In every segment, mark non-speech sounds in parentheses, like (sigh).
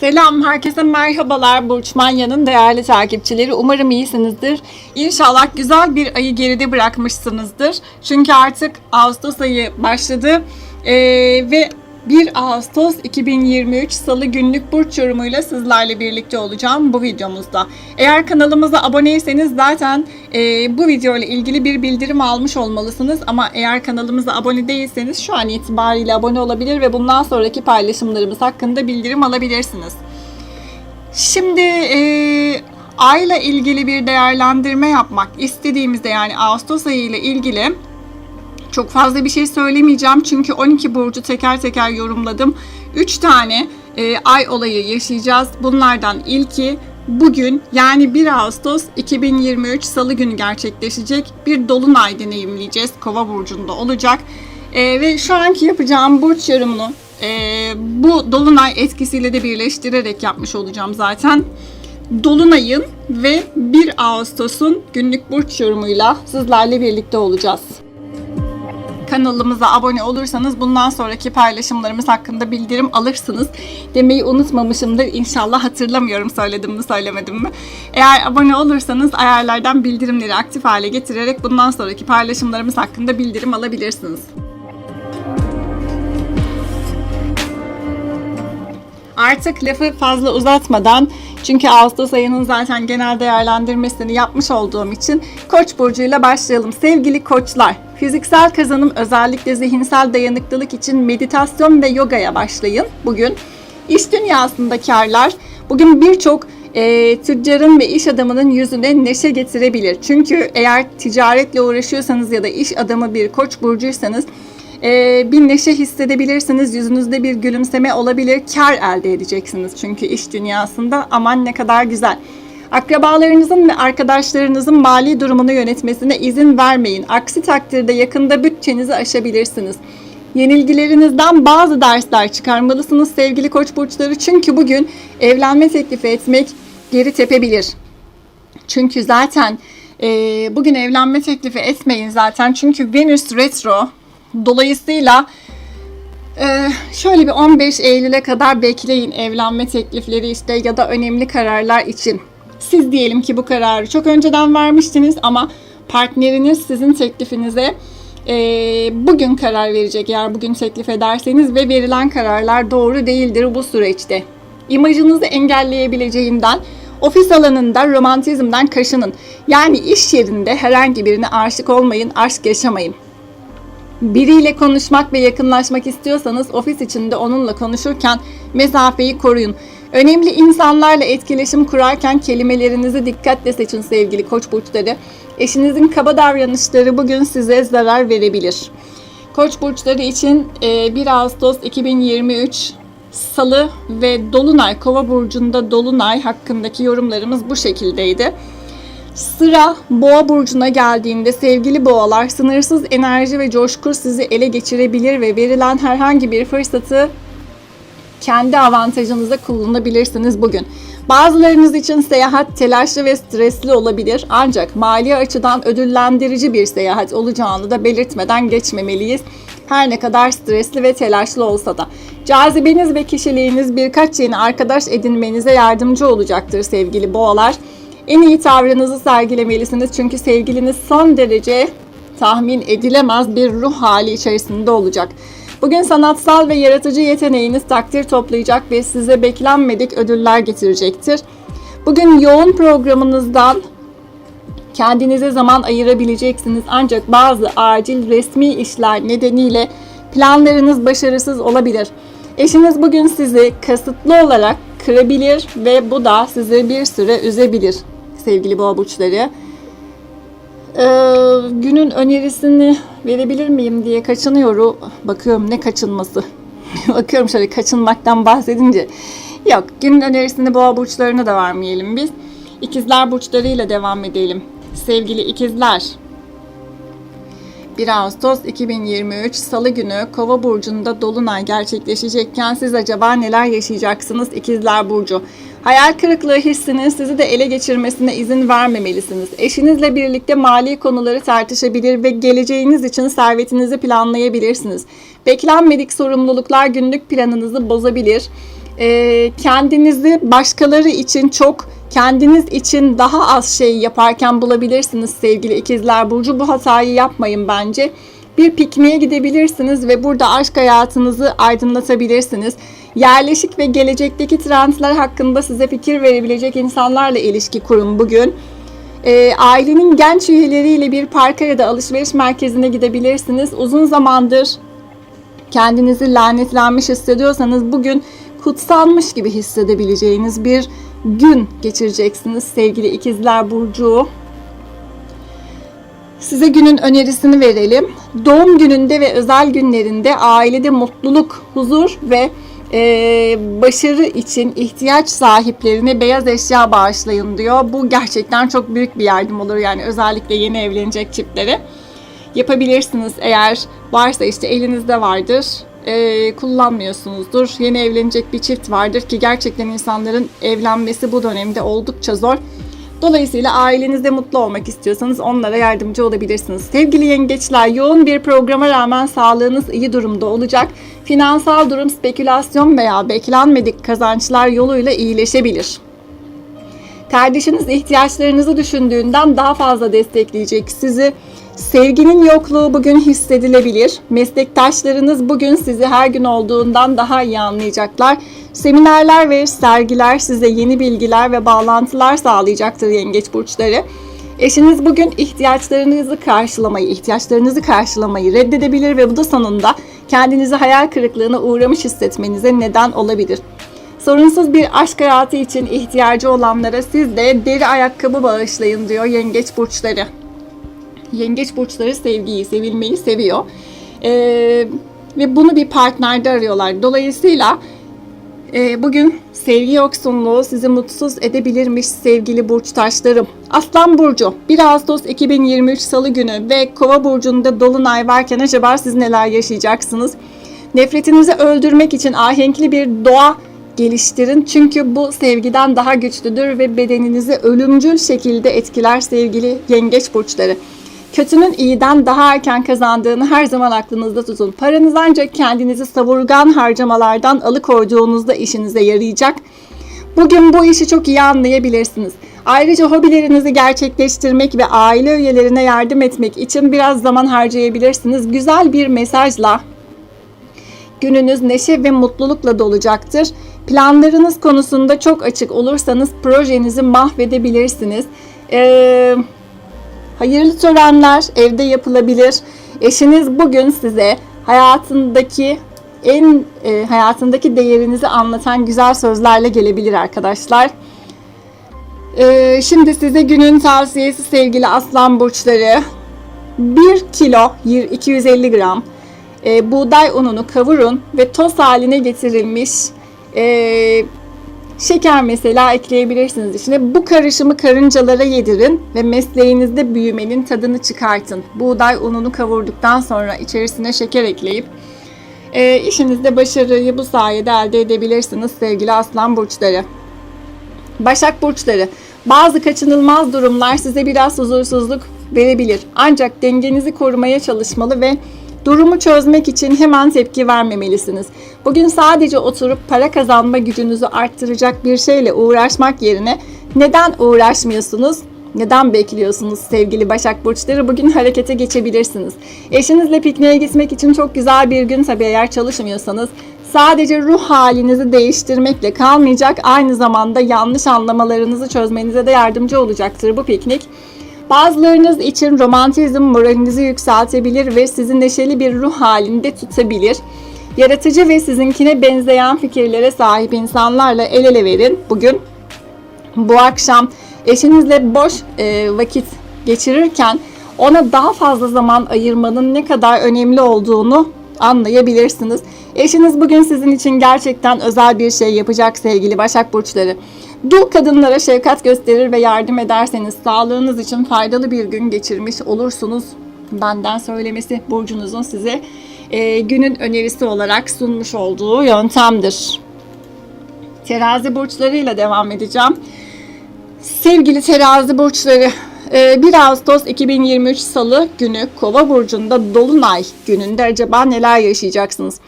Selam, herkese merhabalar Burç Manya'nın değerli takipçileri. Umarım iyisinizdir. İnşallah güzel bir ayı geride bırakmışsınızdır. Çünkü artık Ağustos ayı başladı Ee, ve 1 Ağustos 2023 Salı günlük burç yorumuyla sizlerle birlikte olacağım bu videomuzda. Eğer kanalımıza aboneyseniz zaten e, bu video ile ilgili bir bildirim almış olmalısınız. Ama eğer kanalımıza abone değilseniz şu an itibariyle abone olabilir ve bundan sonraki paylaşımlarımız hakkında bildirim alabilirsiniz. Şimdi e, ayla ilgili bir değerlendirme yapmak istediğimizde yani Ağustos ayı ile ilgili çok fazla bir şey söylemeyeceğim çünkü 12 burcu teker teker yorumladım. 3 tane e, ay olayı yaşayacağız. Bunlardan ilki bugün yani 1 Ağustos 2023 Salı günü gerçekleşecek bir dolunay deneyimleyeceğiz. Kova burcunda olacak. E, ve şu anki yapacağım burç yorumunu e, bu dolunay etkisiyle de birleştirerek yapmış olacağım zaten. Dolunay'ın ve 1 Ağustos'un günlük burç yorumuyla sizlerle birlikte olacağız kanalımıza abone olursanız bundan sonraki paylaşımlarımız hakkında bildirim alırsınız demeyi unutmamışımdır. İnşallah hatırlamıyorum söyledim mi söylemedim mi. Eğer abone olursanız ayarlardan bildirimleri aktif hale getirerek bundan sonraki paylaşımlarımız hakkında bildirim alabilirsiniz. Artık lafı fazla uzatmadan çünkü Ağustos ayının zaten genel değerlendirmesini yapmış olduğum için Koç burcuyla başlayalım. Sevgili koçlar, fiziksel kazanım özellikle zihinsel dayanıklılık için meditasyon ve yogaya başlayın bugün. İş dünyasında karlar bugün birçok e, tüccarın ve iş adamının yüzüne neşe getirebilir. Çünkü eğer ticaretle uğraşıyorsanız ya da iş adamı bir koç burcuysanız e, bir neşe hissedebilirsiniz. Yüzünüzde bir gülümseme olabilir. Kar elde edeceksiniz çünkü iş dünyasında. Aman ne kadar güzel. Akrabalarınızın ve arkadaşlarınızın mali durumunu yönetmesine izin vermeyin. Aksi takdirde yakında bütçenizi aşabilirsiniz. Yenilgilerinizden bazı dersler çıkarmalısınız sevgili koç burçları. Çünkü bugün evlenme teklifi etmek geri tepebilir. Çünkü zaten e, bugün evlenme teklifi etmeyin zaten. Çünkü Venüs retro dolayısıyla e, şöyle bir 15 Eylül'e kadar bekleyin evlenme teklifleri işte ya da önemli kararlar için. Siz diyelim ki bu kararı çok önceden vermiştiniz ama partneriniz sizin teklifinize e, bugün karar verecek eğer bugün teklif ederseniz ve verilen kararlar doğru değildir bu süreçte. İmajınızı engelleyebileceğinden ofis alanında romantizmden kaşının. Yani iş yerinde herhangi birine aşık olmayın, aşk yaşamayın. Biriyle konuşmak ve yakınlaşmak istiyorsanız ofis içinde onunla konuşurken mesafeyi koruyun. Önemli insanlarla etkileşim kurarken kelimelerinizi dikkatle seçin sevgili koç burçları. Eşinizin kaba davranışları bugün size zarar verebilir. Koç burçları için 1 Ağustos 2023 Salı ve Dolunay Kova burcunda Dolunay hakkındaki yorumlarımız bu şekildeydi. Sıra Boğa burcuna geldiğinde sevgili boğalar sınırsız enerji ve coşku sizi ele geçirebilir ve verilen herhangi bir fırsatı kendi avantajınıza kullanabilirsiniz bugün. Bazılarınız için seyahat telaşlı ve stresli olabilir ancak mali açıdan ödüllendirici bir seyahat olacağını da belirtmeden geçmemeliyiz. Her ne kadar stresli ve telaşlı olsa da. Cazibeniz ve kişiliğiniz birkaç yeni arkadaş edinmenize yardımcı olacaktır sevgili boğalar. En iyi tavrınızı sergilemelisiniz çünkü sevgiliniz son derece tahmin edilemez bir ruh hali içerisinde olacak. Bugün sanatsal ve yaratıcı yeteneğiniz takdir toplayacak ve size beklenmedik ödüller getirecektir. Bugün yoğun programınızdan kendinize zaman ayırabileceksiniz ancak bazı acil resmi işler nedeniyle planlarınız başarısız olabilir. Eşiniz bugün sizi kasıtlı olarak kırabilir ve bu da sizi bir süre üzebilir sevgili boğa burçları. Ee, günün önerisini verebilir miyim diye kaçınıyorum. Bakıyorum ne kaçınması. (laughs) Bakıyorum şöyle kaçınmaktan bahsedince. Yok günün önerisini boğa burçlarına da vermeyelim biz. İkizler burçlarıyla devam edelim. Sevgili ikizler. 1 Ağustos 2023 Salı günü Kova burcunda dolunay gerçekleşecekken siz acaba neler yaşayacaksınız İkizler burcu? Hayal kırıklığı hissinin sizi de ele geçirmesine izin vermemelisiniz. Eşinizle birlikte mali konuları tartışabilir ve geleceğiniz için servetinizi planlayabilirsiniz. Beklenmedik sorumluluklar günlük planınızı bozabilir. e, kendinizi başkaları için çok kendiniz için daha az şey yaparken bulabilirsiniz sevgili ikizler burcu. Bu hatayı yapmayın bence. Bir pikniğe gidebilirsiniz ve burada aşk hayatınızı aydınlatabilirsiniz. Yerleşik ve gelecekteki trendler hakkında size fikir verebilecek insanlarla ilişki kurun bugün. E, ailenin genç üyeleriyle bir parka ya da alışveriş merkezine gidebilirsiniz. Uzun zamandır kendinizi lanetlenmiş hissediyorsanız bugün kutsanmış gibi hissedebileceğiniz bir gün geçireceksiniz sevgili ikizler burcu. Size günün önerisini verelim. Doğum gününde ve özel günlerinde ailede mutluluk, huzur ve e, başarı için ihtiyaç sahiplerine beyaz eşya bağışlayın diyor. Bu gerçekten çok büyük bir yardım olur yani özellikle yeni evlenecek çiftlere. Yapabilirsiniz eğer varsa işte elinizde vardır e, kullanmıyorsunuzdur. Yeni evlenecek bir çift vardır ki gerçekten insanların evlenmesi bu dönemde oldukça zor. Dolayısıyla ailenizde mutlu olmak istiyorsanız onlara yardımcı olabilirsiniz. Sevgili yengeçler, yoğun bir programa rağmen sağlığınız iyi durumda olacak. Finansal durum spekülasyon veya beklenmedik kazançlar yoluyla iyileşebilir. Kardeşiniz ihtiyaçlarınızı düşündüğünden daha fazla destekleyecek sizi. Sevginin yokluğu bugün hissedilebilir. Meslektaşlarınız bugün sizi her gün olduğundan daha iyi anlayacaklar. Seminerler ve sergiler size yeni bilgiler ve bağlantılar sağlayacaktır yengeç burçları. Eşiniz bugün ihtiyaçlarınızı karşılamayı, ihtiyaçlarınızı karşılamayı reddedebilir ve bu da sonunda kendinizi hayal kırıklığına uğramış hissetmenize neden olabilir. Sorunsuz bir aşk hayatı için ihtiyacı olanlara siz de deri ayakkabı bağışlayın diyor yengeç burçları. Yengeç burçları sevgiyi, sevilmeyi seviyor. Ee, ve bunu bir partnerde arıyorlar. Dolayısıyla bugün sevgi yoksunluğu sizi mutsuz edebilirmiş sevgili burç taşlarım. Aslan Burcu 1 Ağustos 2023 Salı günü ve Kova Burcu'nda Dolunay varken acaba siz neler yaşayacaksınız? Nefretinizi öldürmek için ahenkli bir doğa geliştirin. Çünkü bu sevgiden daha güçlüdür ve bedeninizi ölümcül şekilde etkiler sevgili yengeç burçları. Kötünün iyiden daha erken kazandığını her zaman aklınızda tutun. Paranız ancak kendinizi savurgan harcamalardan alıkoyduğunuzda işinize yarayacak. Bugün bu işi çok iyi anlayabilirsiniz. Ayrıca hobilerinizi gerçekleştirmek ve aile üyelerine yardım etmek için biraz zaman harcayabilirsiniz. Güzel bir mesajla gününüz neşe ve mutlulukla dolacaktır. Planlarınız konusunda çok açık olursanız projenizi mahvedebilirsiniz. Eee Hayırlı törenler evde yapılabilir. Eşiniz bugün size hayatındaki en e, hayatındaki değerinizi anlatan güzel sözlerle gelebilir arkadaşlar. E, şimdi size günün tavsiyesi sevgili aslan burçları. 1 kilo 250 gram e, buğday ununu kavurun ve toz haline getirilmiş e, Şeker mesela ekleyebilirsiniz içine. Bu karışımı karıncalara yedirin ve mesleğinizde büyümenin tadını çıkartın. Buğday ununu kavurduktan sonra içerisine şeker ekleyip e, işinizde başarıyı bu sayede elde edebilirsiniz sevgili aslan burçları. Başak burçları. Bazı kaçınılmaz durumlar size biraz huzursuzluk verebilir. Ancak dengenizi korumaya çalışmalı ve Durumu çözmek için hemen tepki vermemelisiniz. Bugün sadece oturup para kazanma gücünüzü arttıracak bir şeyle uğraşmak yerine neden uğraşmıyorsunuz? Neden bekliyorsunuz sevgili Başak Burçları? Bugün harekete geçebilirsiniz. Eşinizle pikniğe gitmek için çok güzel bir gün tabii eğer çalışmıyorsanız sadece ruh halinizi değiştirmekle kalmayacak aynı zamanda yanlış anlamalarınızı çözmenize de yardımcı olacaktır bu piknik. Bazılarınız için romantizm moralinizi yükseltebilir ve sizi neşeli bir ruh halinde tutabilir. Yaratıcı ve sizinkine benzeyen fikirlere sahip insanlarla el ele verin. Bugün bu akşam eşinizle boş e, vakit geçirirken ona daha fazla zaman ayırmanın ne kadar önemli olduğunu anlayabilirsiniz. Eşiniz bugün sizin için gerçekten özel bir şey yapacak sevgili Başak Burçları. Dul kadınlara şefkat gösterir ve yardım ederseniz sağlığınız için faydalı bir gün geçirmiş olursunuz. Benden söylemesi burcunuzun size e, günün önerisi olarak sunmuş olduğu yöntemdir. Terazi burçlarıyla devam edeceğim. Sevgili terazi burçları 1 Ağustos 2023 Salı günü Kova burcunda Dolunay gününde acaba neler yaşayacaksınız?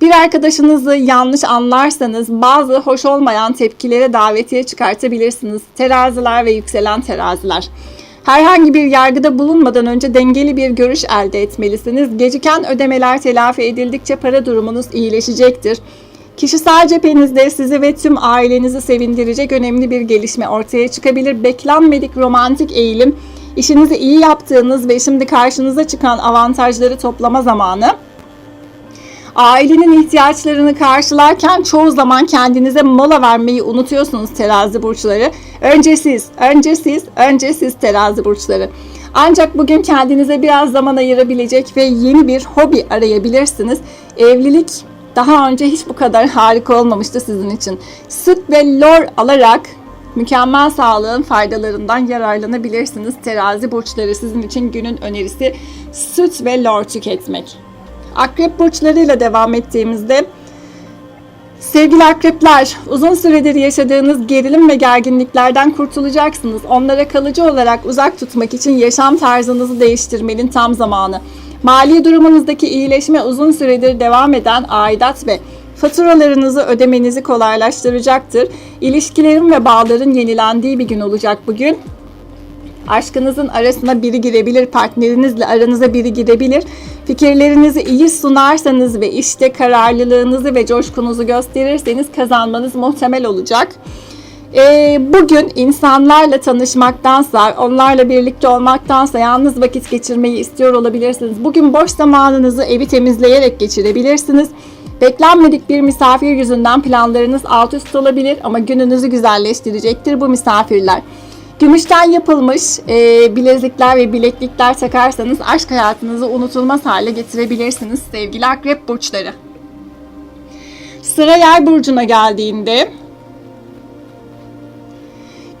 Bir arkadaşınızı yanlış anlarsanız bazı hoş olmayan tepkilere davetiye çıkartabilirsiniz. Teraziler ve yükselen teraziler. Herhangi bir yargıda bulunmadan önce dengeli bir görüş elde etmelisiniz. Geciken ödemeler telafi edildikçe para durumunuz iyileşecektir. Kişisel cephenizde sizi ve tüm ailenizi sevindirecek önemli bir gelişme ortaya çıkabilir. Beklenmedik romantik eğilim, işinizi iyi yaptığınız ve şimdi karşınıza çıkan avantajları toplama zamanı. Ailenin ihtiyaçlarını karşılarken çoğu zaman kendinize mola vermeyi unutuyorsunuz terazi burçları. Önce siz, önce siz, önce siz terazi burçları. Ancak bugün kendinize biraz zaman ayırabilecek ve yeni bir hobi arayabilirsiniz. Evlilik daha önce hiç bu kadar harika olmamıştı sizin için. Süt ve lor alarak mükemmel sağlığın faydalarından yararlanabilirsiniz. Terazi burçları sizin için günün önerisi süt ve lor tüketmek. Akrep burçlarıyla devam ettiğimizde Sevgili akrepler, uzun süredir yaşadığınız gerilim ve gerginliklerden kurtulacaksınız. Onlara kalıcı olarak uzak tutmak için yaşam tarzınızı değiştirmenin tam zamanı. Mali durumunuzdaki iyileşme uzun süredir devam eden aidat ve faturalarınızı ödemenizi kolaylaştıracaktır. İlişkilerin ve bağların yenilendiği bir gün olacak bugün. Aşkınızın arasına biri girebilir, partnerinizle aranıza biri girebilir. Fikirlerinizi iyi sunarsanız ve işte kararlılığınızı ve coşkunuzu gösterirseniz kazanmanız muhtemel olacak. Ee, bugün insanlarla tanışmaktansa, onlarla birlikte olmaktansa yalnız vakit geçirmeyi istiyor olabilirsiniz. Bugün boş zamanınızı evi temizleyerek geçirebilirsiniz. Beklenmedik bir misafir yüzünden planlarınız alt üst olabilir ama gününüzü güzelleştirecektir bu misafirler. Gümüşten yapılmış e, bilezikler ve bileklikler takarsanız aşk hayatınızı unutulmaz hale getirebilirsiniz sevgili akrep burçları. Sıra yay burcuna geldiğinde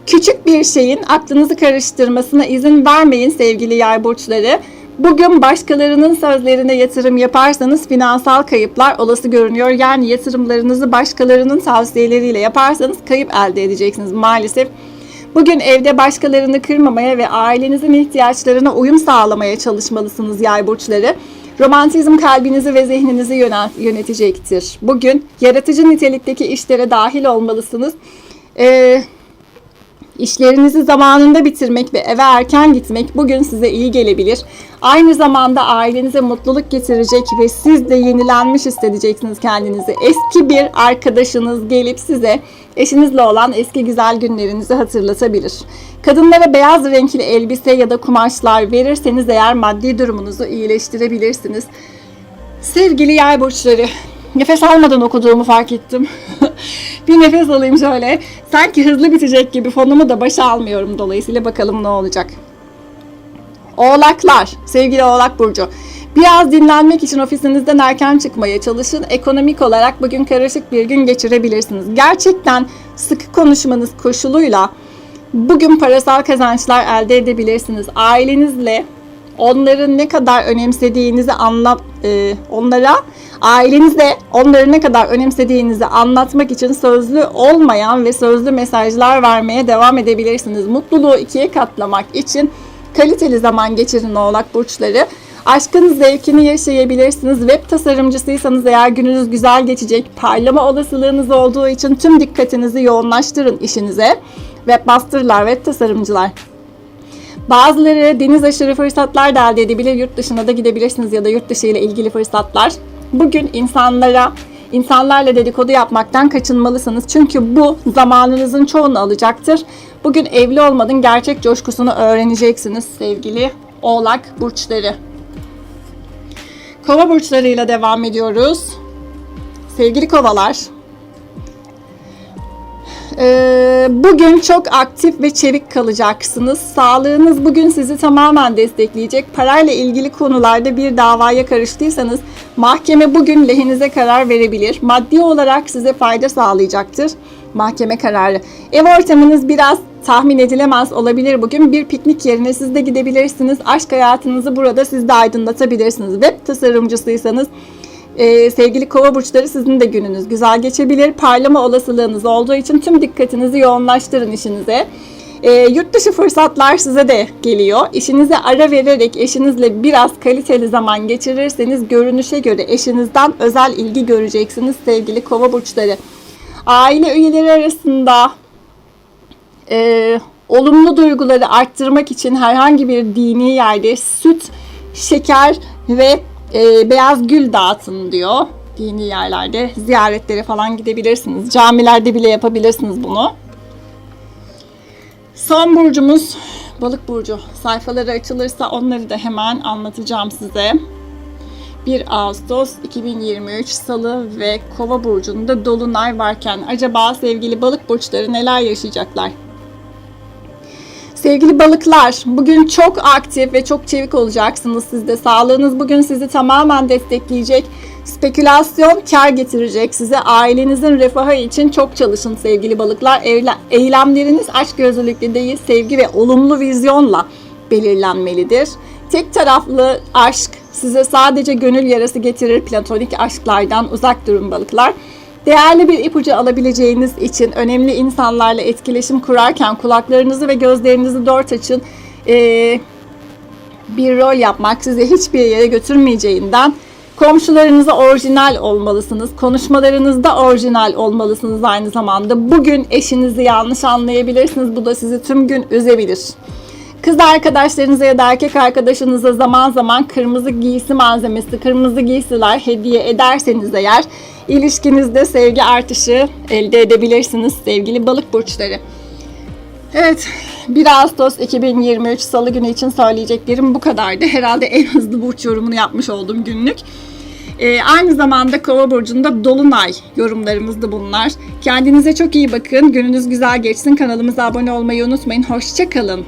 küçük bir şeyin aklınızı karıştırmasına izin vermeyin sevgili yay burçları. Bugün başkalarının sözlerine yatırım yaparsanız finansal kayıplar olası görünüyor. Yani yatırımlarınızı başkalarının tavsiyeleriyle yaparsanız kayıp elde edeceksiniz maalesef. Bugün evde başkalarını kırmamaya ve ailenizin ihtiyaçlarına uyum sağlamaya çalışmalısınız yay burçları. Romantizm kalbinizi ve zihninizi yönetecektir. Bugün yaratıcı nitelikteki işlere dahil olmalısınız. Ee, İşlerinizi zamanında bitirmek ve eve erken gitmek bugün size iyi gelebilir. Aynı zamanda ailenize mutluluk getirecek ve siz de yenilenmiş hissedeceksiniz kendinizi. Eski bir arkadaşınız gelip size eşinizle olan eski güzel günlerinizi hatırlatabilir. Kadınlara beyaz renkli elbise ya da kumaşlar verirseniz eğer maddi durumunuzu iyileştirebilirsiniz. Sevgili yay burçları, nefes almadan okuduğumu fark ettim. (laughs) bir nefes alayım şöyle. Sanki hızlı bitecek gibi fonumu da başa almıyorum dolayısıyla bakalım ne olacak. Oğlaklar, sevgili Oğlak Burcu. Biraz dinlenmek için ofisinizden erken çıkmaya çalışın. Ekonomik olarak bugün karışık bir gün geçirebilirsiniz. Gerçekten sıkı konuşmanız koşuluyla bugün parasal kazançlar elde edebilirsiniz. Ailenizle onların ne kadar önemsediğinizi anlat e, onlara ailenizde onları ne kadar önemsediğinizi anlatmak için sözlü olmayan ve sözlü mesajlar vermeye devam edebilirsiniz. Mutluluğu ikiye katlamak için kaliteli zaman geçirin oğlak burçları. Aşkın zevkini yaşayabilirsiniz. Web tasarımcısıysanız eğer gününüz güzel geçecek, parlama olasılığınız olduğu için tüm dikkatinizi yoğunlaştırın işinize. Webmasterlar, web tasarımcılar. Bazıları deniz aşırı fırsatlar da elde edebilir. Yurt dışına da gidebilirsiniz ya da yurt dışı ile ilgili fırsatlar. Bugün insanlara insanlarla dedikodu yapmaktan kaçınmalısınız. Çünkü bu zamanınızın çoğunu alacaktır. Bugün evli olmanın gerçek coşkusunu öğreneceksiniz sevgili Oğlak burçları. Kova burçlarıyla devam ediyoruz. Sevgili kovalar, ee, bugün çok aktif ve çevik kalacaksınız. Sağlığınız bugün sizi tamamen destekleyecek. Parayla ilgili konularda bir davaya karıştıysanız mahkeme bugün lehinize karar verebilir. Maddi olarak size fayda sağlayacaktır mahkeme kararı. Ev ortamınız biraz tahmin edilemez olabilir bugün. Bir piknik yerine siz de gidebilirsiniz. Aşk hayatınızı burada siz de aydınlatabilirsiniz. Web tasarımcısıysanız ee, sevgili kova burçları sizin de gününüz güzel geçebilir. Parlama olasılığınız olduğu için tüm dikkatinizi yoğunlaştırın işinize. E, yurt dışı fırsatlar size de geliyor. İşinize ara vererek eşinizle biraz kaliteli zaman geçirirseniz görünüşe göre eşinizden özel ilgi göreceksiniz sevgili kova burçları. Aile üyeleri arasında e, olumlu duyguları arttırmak için herhangi bir dini yerde süt, şeker ve e, beyaz gül dağıtın diyor. Dini yerlerde ziyaretlere falan gidebilirsiniz. Camilerde bile yapabilirsiniz bunu. Son burcumuz balık burcu. Sayfaları açılırsa onları da hemen anlatacağım size. 1 Ağustos 2023 Salı ve Kova burcunda dolunay varken acaba sevgili balık burçları neler yaşayacaklar? Sevgili balıklar, bugün çok aktif ve çok çevik olacaksınız siz de. Sağlığınız bugün sizi tamamen destekleyecek. Spekülasyon kar getirecek size. Ailenizin refahı için çok çalışın sevgili balıklar. Eyle- Eylemleriniz aşk gözlülükle değil, sevgi ve olumlu vizyonla belirlenmelidir. Tek taraflı aşk size sadece gönül yarası getirir. Platonik aşklardan uzak durun balıklar. Değerli bir ipucu alabileceğiniz için önemli insanlarla etkileşim kurarken kulaklarınızı ve gözlerinizi dört açın. Ee, bir rol yapmak sizi hiçbir yere götürmeyeceğinden komşularınıza orijinal olmalısınız. Konuşmalarınızda orijinal olmalısınız aynı zamanda. Bugün eşinizi yanlış anlayabilirsiniz. Bu da sizi tüm gün üzebilir. Kız arkadaşlarınıza ya da erkek arkadaşınıza zaman zaman kırmızı giysi malzemesi, kırmızı giysiler hediye ederseniz eğer ilişkinizde sevgi artışı elde edebilirsiniz sevgili balık burçları. Evet, 1 Ağustos 2023 Salı günü için söyleyeceklerim bu kadardı. Herhalde en hızlı burç yorumunu yapmış oldum günlük. Ee, aynı zamanda Kova burcunda dolunay yorumlarımızdı bunlar. Kendinize çok iyi bakın. Gününüz güzel geçsin. Kanalımıza abone olmayı unutmayın. Hoşçakalın.